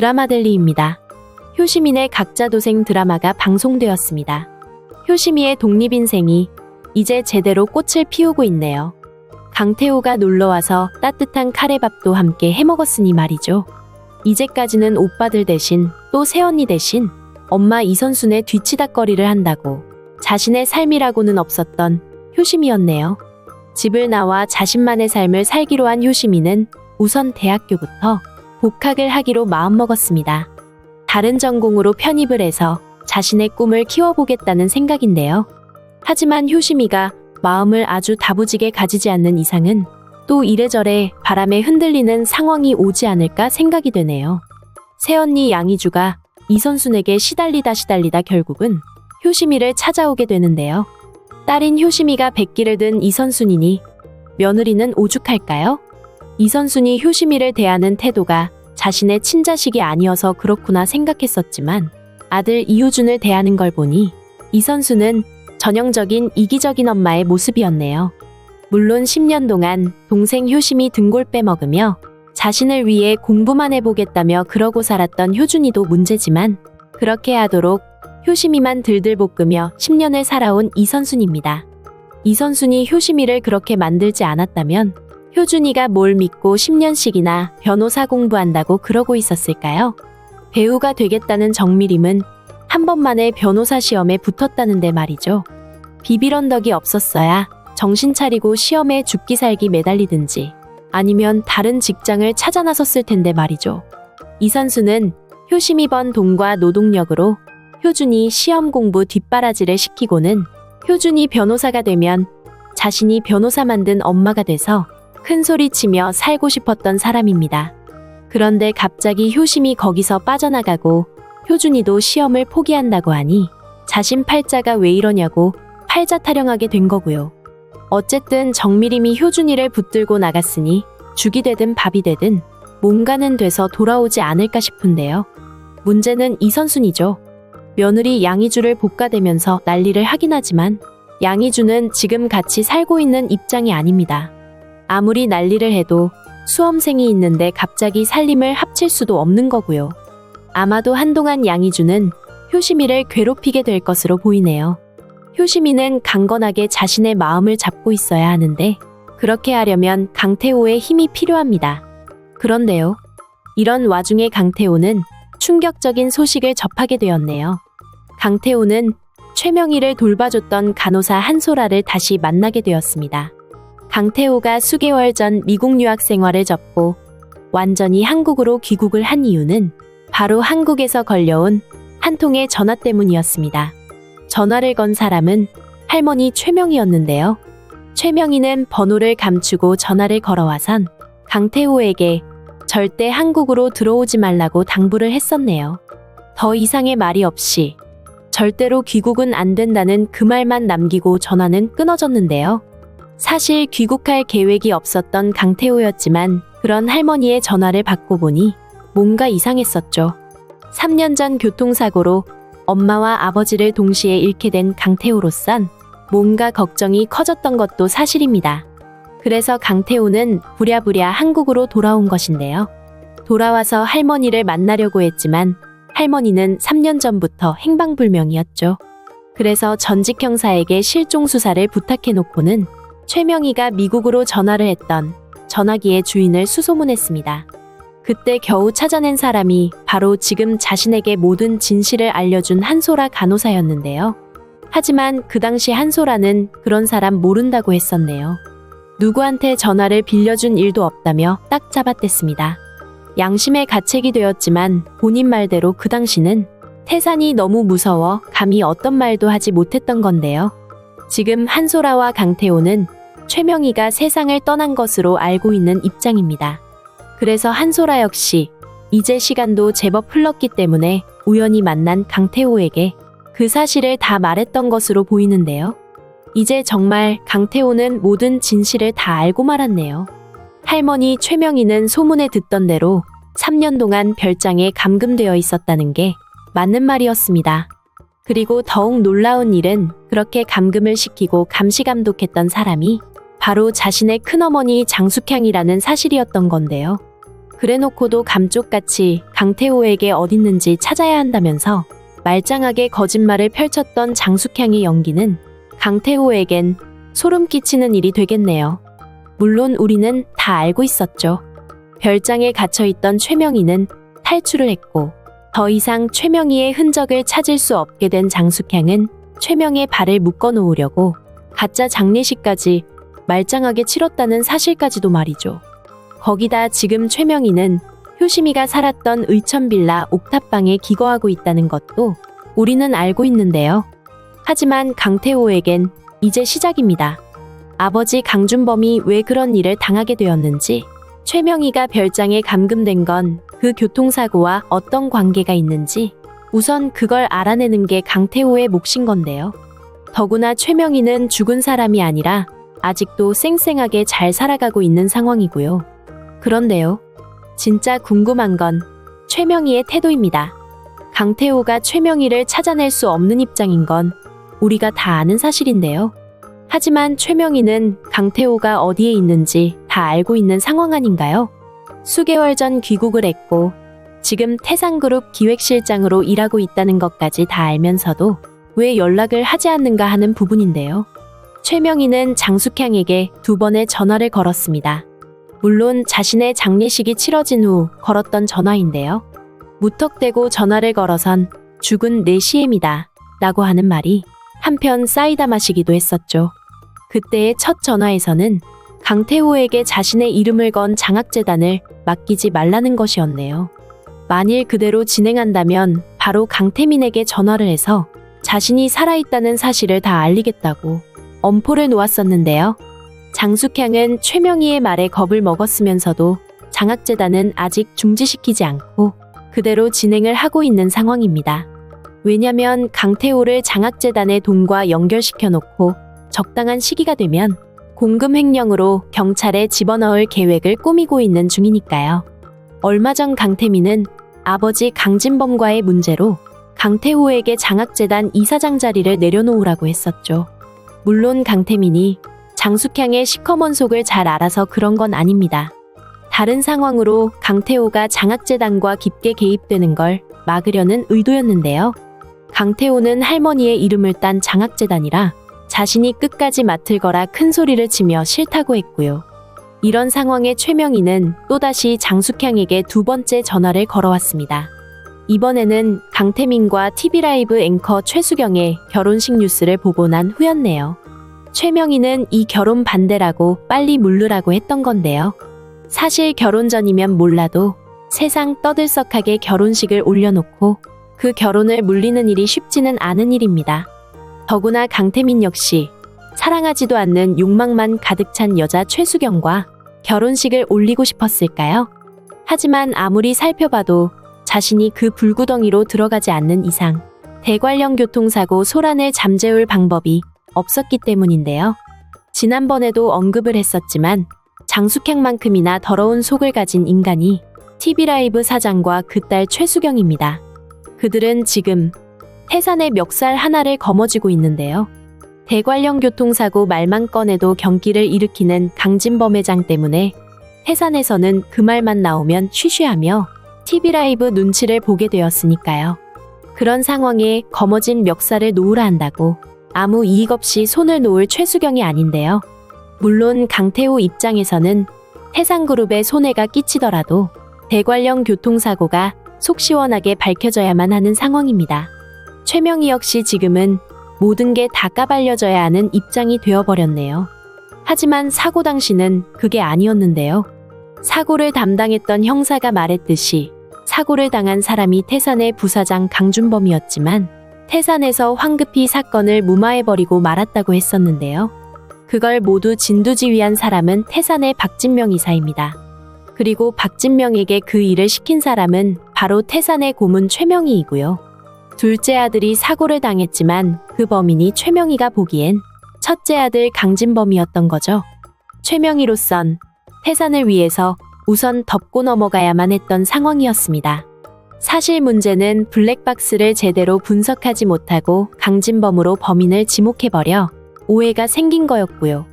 드라마델리입니다. 효시민의 각자 도생 드라마가 방송되었습니다. 효시미의 독립인생이 이제 제대로 꽃을 피우고 있네요. 강태호가 놀러와서 따뜻한 카레밥도 함께 해먹었으니 말이죠. 이제까지는 오빠들 대신 또 새언니 대신 엄마 이선순의 뒤치다거리를 한다고 자신의 삶이라고는 없었던 효심이었네요. 집을 나와 자신만의 삶을 살기로 한 효심이는 우선 대학교부터 복학을 하기로 마음먹었습니다. 다른 전공으로 편입을 해서 자신의 꿈을 키워보겠다는 생각인데요. 하지만 효심이가 마음을 아주 다부지게 가지지 않는 이상은 또 이래저래 바람에 흔들리는 상황이 오지 않을까 생각이 되네요. 새언니 양이주가 이선순에게 시달리다 시달리다 결국은 효심이를 찾아오게 되는데요. 딸인 효심이가 백기를 든 이선순이니 며느리는 오죽할까요? 이선순이 효심이를 대하는 태도가 자신의 친자식이 아니어서 그렇구나 생각했었지만 아들 이효준을 대하는 걸 보니 이선수는 전형적인 이기적인 엄마의 모습이었네요. 물론 10년 동안 동생 효심이 등골 빼먹으며 자신을 위해 공부만 해보겠다며 그러고 살았던 효준이도 문제지만 그렇게 하도록 효심이만 들들 볶으며 10년을 살아온 이선순입니다. 이선순이 효심이를 그렇게 만들지 않았다면 효준이가 뭘 믿고 10년씩이나 변호사 공부한다고 그러고 있었을까요? 배우가 되겠다는 정미림은 한 번만에 변호사 시험에 붙었다는데 말이죠. 비빌 언덕이 없었어야 정신 차리고 시험에 죽기 살기 매달리든지 아니면 다른 직장을 찾아 나섰을 텐데 말이죠. 이 선수는 효심이 번 돈과 노동력으로 효준이 시험 공부 뒷바라지를 시키고는 효준이 변호사가 되면 자신이 변호사 만든 엄마가 돼서 큰 소리 치며 살고 싶었던 사람입니다. 그런데 갑자기 효심이 거기서 빠져나가고 효준이도 시험을 포기한다고 하니 자신 팔자가 왜 이러냐고 팔자 타령하게 된 거고요. 어쨌든 정미림이 효준이를 붙들고 나갔으니 죽이 되든 밥이 되든 뭔가는 돼서 돌아오지 않을까 싶은데요. 문제는 이 선순이죠. 며느리 양이주를 볶아대면서 난리를 하긴 하지만 양이주는 지금 같이 살고 있는 입장이 아닙니다. 아무리 난리를 해도 수험생이 있는데 갑자기 살림을 합칠 수도 없는 거고요. 아마도 한동안 양이주는 효심이를 괴롭히게 될 것으로 보이네요. 효심이는 강건하게 자신의 마음을 잡고 있어야 하는데 그렇게 하려면 강태호의 힘이 필요합니다. 그런데요. 이런 와중에 강태호는 충격적인 소식을 접하게 되었네요. 강태호는 최명희를 돌봐줬던 간호사 한소라를 다시 만나게 되었습니다. 강태호가 수개월 전 미국 유학 생활을 접고 완전히 한국으로 귀국을 한 이유는 바로 한국에서 걸려온 한 통의 전화 때문이었습니다. 전화를 건 사람은 할머니 최명희였는데요. 최명희는 번호를 감추고 전화를 걸어와선 강태호에게 절대 한국으로 들어오지 말라고 당부를 했었네요. 더 이상의 말이 없이 절대로 귀국은 안 된다는 그 말만 남기고 전화는 끊어졌는데요. 사실 귀국할 계획이 없었던 강태호였지만 그런 할머니의 전화를 받고 보니 뭔가 이상했었죠. 3년 전 교통사고로 엄마와 아버지를 동시에 잃게 된 강태호로선 뭔가 걱정이 커졌던 것도 사실입니다. 그래서 강태호는 부랴부랴 한국으로 돌아온 것인데요. 돌아와서 할머니를 만나려고 했지만 할머니는 3년 전부터 행방불명이었죠. 그래서 전직 형사에게 실종 수사를 부탁해 놓고는 최명희가 미국으로 전화를 했던 전화기의 주인을 수소문했습니다. 그때 겨우 찾아낸 사람이 바로 지금 자신에게 모든 진실을 알려준 한소라 간호사였는데요. 하지만 그 당시 한소라는 그런 사람 모른다고 했었네요. 누구한테 전화를 빌려준 일도 없다며 딱 잡아댔습니다. 양심의 가책이 되었지만 본인 말대로 그 당시는 태산이 너무 무서워 감히 어떤 말도 하지 못했던 건데요. 지금 한소라와 강태호는 최명희가 세상을 떠난 것으로 알고 있는 입장입니다. 그래서 한소라 역시 이제 시간도 제법 흘렀기 때문에 우연히 만난 강태호에게 그 사실을 다 말했던 것으로 보이는데요. 이제 정말 강태호는 모든 진실을 다 알고 말았네요. 할머니 최명희는 소문에 듣던 대로 3년 동안 별장에 감금되어 있었다는 게 맞는 말이었습니다. 그리고 더욱 놀라운 일은 그렇게 감금을 시키고 감시 감독했던 사람이 바로 자신의 큰어머니 장숙향이라는 사실이었던 건데요. 그래놓고도 감쪽같이 강태호에게 어딨는지 찾아야 한다면서 말짱하게 거짓말을 펼쳤던 장숙향의 연기는 강태호에겐 소름 끼치는 일이 되겠네요. 물론 우리는 다 알고 있었죠. 별장에 갇혀있던 최명희는 탈출을 했고 더 이상 최명희의 흔적을 찾을 수 없게 된 장숙향은 최명의 발을 묶어 놓으려고 가짜 장례식까지 말짱하게 치렀다는 사실까지도 말이죠. 거기다 지금 최명희는 효심이가 살았던 의천빌라 옥탑방에 기거하고 있다는 것도 우리는 알고 있는데요. 하지만 강태호에겐 이제 시작입니다. 아버지 강준범이 왜 그런 일을 당하게 되었는지, 최명희가 별장에 감금된 건 그 교통사고와 어떤 관계가 있는지 우선 그걸 알아내는 게 강태호의 몫인 건데요. 더구나 최명희는 죽은 사람이 아니라 아직도 쌩쌩하게 잘 살아가고 있는 상황이고요. 그런데요. 진짜 궁금한 건 최명희의 태도입니다. 강태호가 최명희를 찾아낼 수 없는 입장인 건 우리가 다 아는 사실인데요. 하지만 최명희는 강태호가 어디에 있는지 다 알고 있는 상황 아닌가요? 수개월 전 귀국을 했고 지금 태상그룹 기획실장으로 일하고 있다는 것까지 다 알면서도 왜 연락을 하지 않는가 하는 부분인데요. 최명희는 장숙향에게 두 번의 전화를 걸었습니다. 물론 자신의 장례식이 치러진 후 걸었던 전화인데요. 무턱대고 전화를 걸어선 죽은 내 시엠이다 라고 하는 말이 한편 쌓이다 마시기도 했었죠. 그때의 첫 전화에서는 강태호에게 자신의 이름을 건 장학재단을 맡기지 말라는 것이었네요. 만일 그대로 진행한다면 바로 강태민에게 전화를 해서 자신이 살아있다는 사실을 다 알리겠다고 엄포를 놓았었는데요. 장숙향은 최명희의 말에 겁을 먹었으면서도 장학재단은 아직 중지시키지 않고 그대로 진행을 하고 있는 상황입니다. 왜냐면 강태호를 장학재단의 돈과 연결시켜 놓고 적당한 시기가 되면 공금 횡령으로 경찰에 집어넣을 계획을 꾸미고 있는 중이니까요. 얼마 전 강태민은 아버지 강진범과의 문제로 강태호에게 장학재단 이사장 자리를 내려놓으라고 했었죠. 물론 강태민이 장숙향의 시커먼 속을 잘 알아서 그런 건 아닙니다. 다른 상황으로 강태호가 장학재단과 깊게 개입되는 걸 막으려는 의도였는데요. 강태호는 할머니의 이름을 딴 장학재단이라 자신이 끝까지 맡을 거라 큰 소리를 치며 싫다고 했고요. 이런 상황에 최명희는 또다시 장숙향에게 두 번째 전화를 걸어왔습니다. 이번에는 강태민과 TV라이브 앵커 최수경의 결혼식 뉴스를 보고 난 후였네요. 최명희는 이 결혼 반대라고 빨리 물르라고 했던 건데요. 사실 결혼 전이면 몰라도 세상 떠들썩하게 결혼식을 올려놓고 그 결혼을 물리는 일이 쉽지는 않은 일입니다. 더구나 강태민 역시 사랑하지도 않는 욕망만 가득 찬 여자 최수경과 결혼식을 올리고 싶었을까요? 하지만 아무리 살펴봐도 자신이 그 불구덩이로 들어가지 않는 이상 대관령 교통사고 소란을 잠재울 방법이 없었기 때문인데요. 지난번에도 언급을 했었지만 장숙향만큼이나 더러운 속을 가진 인간이 TV라이브 사장과 그 딸 최수경입니다. 그들은 지금 태산의 멱살 하나를 거머쥐고 있는데요. 대관령 교통사고 말만 꺼내도 경기를 일으키는 강진범 회장 때문에 태산에서는 그 말만 나오면 쉬쉬하며 TV라이브 눈치를 보게 되었으니까요. 그런 상황에 거머쥔 멱살을 놓으라 한다고 아무 이익 없이 손을 놓을 최수경이 아닌데요. 물론 강태호 입장에서는 태산그룹에 손해가 끼치더라도 대관령 교통사고가 속 시원하게 밝혀져야만 하는 상황입니다. 최명희 역시 지금은 모든 게 다 까발려져야 하는 입장이 되어버렸네요. 하지만 사고 당시는 그게 아니었는데요. 사고를 담당했던 형사가 말했듯이 사고를 당한 사람이 태산의 부사장 강준범이었지만 태산에서 황급히 사건을 무마해버리고 말았다고 했었는데요. 그걸 모두 진두지휘한 사람은 태산의 박진명 이사입니다. 그리고 박진명에게 그 일을 시킨 사람은 바로 태산의 고문 최명희이고요. 둘째 아들이 사고를 당했지만 그 범인이 최명희가 보기엔 첫째 아들 강진범이었던 거죠. 최명희로선 태산을 위해서 우선 덮고 넘어가야만 했던 상황이었습니다. 사실 문제는 블랙박스를 제대로 분석하지 못하고 강진범으로 범인을 지목해버려 오해가 생긴 거였고요.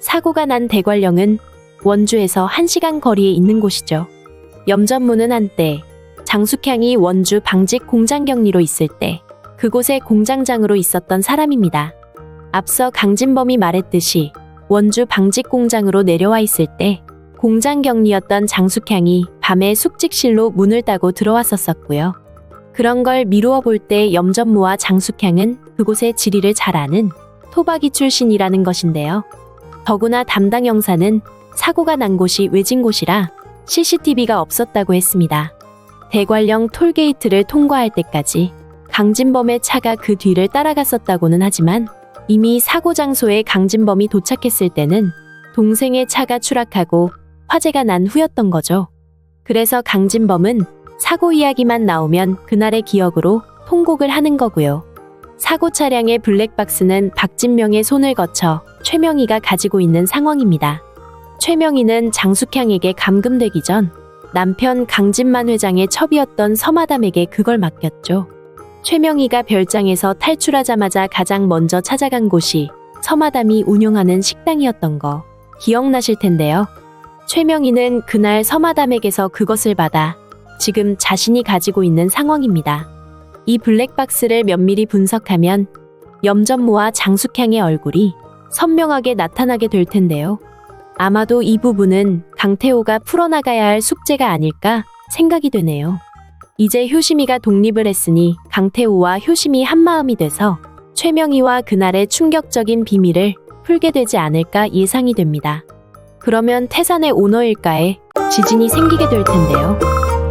사고가 난 대관령은 원주에서 1시간 거리에 있는 곳이죠. 염전무는 한때 장숙향이 원주 방직 공장 격리로 있을 때 그곳의 공장장으로 있었던 사람입니다. 앞서 강진범이 말했듯이 원주 방직 공장으로 내려와 있을 때 공장 격리였던 장숙향이 밤에 숙직실로 문을 따고 들어왔었었고요. 그런 걸 미루어 볼 때 염전무와 장숙향은 그곳의 지리를 잘 아는 토박이 출신이라는 것인데요. 더구나 담당 형사는 사고가 난 곳이 외진 곳이라 CCTV가 없었다고 했습니다. 대관령 톨게이트를 통과할 때까지 강진범의 차가 그 뒤를 따라갔었다고는 하지만 이미 사고 장소에 강진범이 도착했을 때는 동생의 차가 추락하고 화재가 난 후였던 거죠. 그래서 강진범은 사고 이야기만 나오면 그날의 기억으로 통곡을 하는 거고요. 사고 차량의 블랙박스는 박진명의 손을 거쳐 최명희가 가지고 있는 상황입니다. 최명희는 장숙향에게 감금되기 전 남편 강진만 회장의 첩이었던 서마담에게 그걸 맡겼죠. 최명희가 별장에서 탈출하자마자 가장 먼저 찾아간 곳이 서마담이 운영하는 식당이었던 거 기억나실 텐데요. 최명희는 그날 서마담에게서 그것을 받아 지금 자신이 가지고 있는 상황입니다. 이 블랙박스를 면밀히 분석하면 염전무와 장숙향의 얼굴이 선명하게 나타나게 될 텐데요. 아마도 이 부분은 강태호가 풀어나가야 할 숙제가 아닐까 생각이 되네요. 이제 효심이가 독립을 했으니 강태호와 효심이 한마음이 돼서 최명희와 그날의 충격적인 비밀을 풀게 되지 않을까 예상이 됩니다. 그러면 태산의 오너일까에 지진이 생기게 될 텐데요.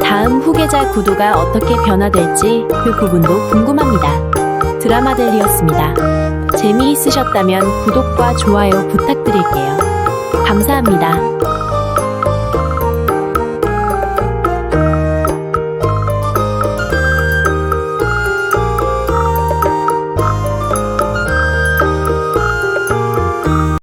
다음 후계자 구도가 어떻게 변화될지 그 부분도 궁금합니다. 드라마들이었습니다. 재미있으셨다면 구독과 좋아요 부탁드릴게요. 감사합니다.